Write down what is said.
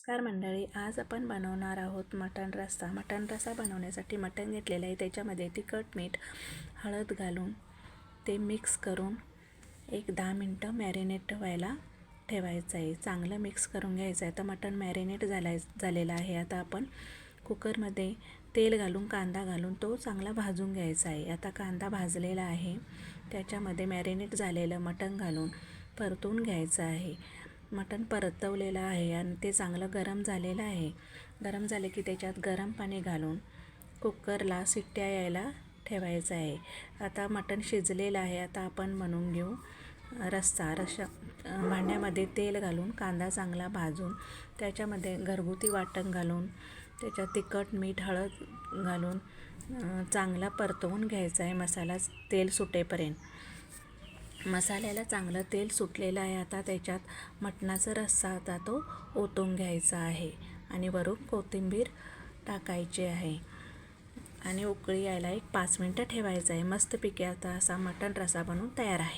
नमस्कार मंडळी आज आपण बनवणार आहोत मटण रस्सा. मटण रस्सा बनवण्यासाठी मटण घेतलेलं आहे. त्याच्यामध्ये तिखट मीठ हळद घालून ते मिक्स करून एक दहा मिनटं मॅरिनेट व्हायला ठेवायचं आहे. चांगलं मिक्स करून घ्यायचं आहे. आता मटण मॅरिनेट झालाय झालेलं आहे. आता आपण कुकरमध्ये तेल घालून कांदा घालून तो चांगला भाजून घ्यायचा आहे. आता कांदा भाजलेला आहे. त्याच्यामध्ये मॅरिनेट झालेलं मटण घालून परतून घ्यायचं आहे. मटण परतवलेलं आहे आणि ते चांगलं गरम झालेलं आहे. गरम झाले की त्याच्यात गरम पाणी घालून कुकरला शिट्ट्या यायला ठेवायचं आहे. आता मटण शिजलेलं आहे. आता आपण म्हणून घेऊ रस्सा. रस्सा भांड्यामध्ये तेल घालून कांदा चांगला भाजून त्याच्यामध्ये घरगुती वाटण घालून त्याच्यात तिखट मीठ हळद घालून चांगला परतवून घ्यायचा आहे. मसाला तेल सुटेपर्यंत. मसाल्याला चांगलं तेल सुटलेलं आहे आता त्याच्यात मटणाचा रस्सा आता तो ओतून घ्यायचा आहे आणि वरून कोथिंबीर टाकायची आहे. आणि उकळी यायला एक पाच मिनटं ठेवायचं आहे. मस्तपैकी आता असा मटण रस्सा बनवून तयार आहे.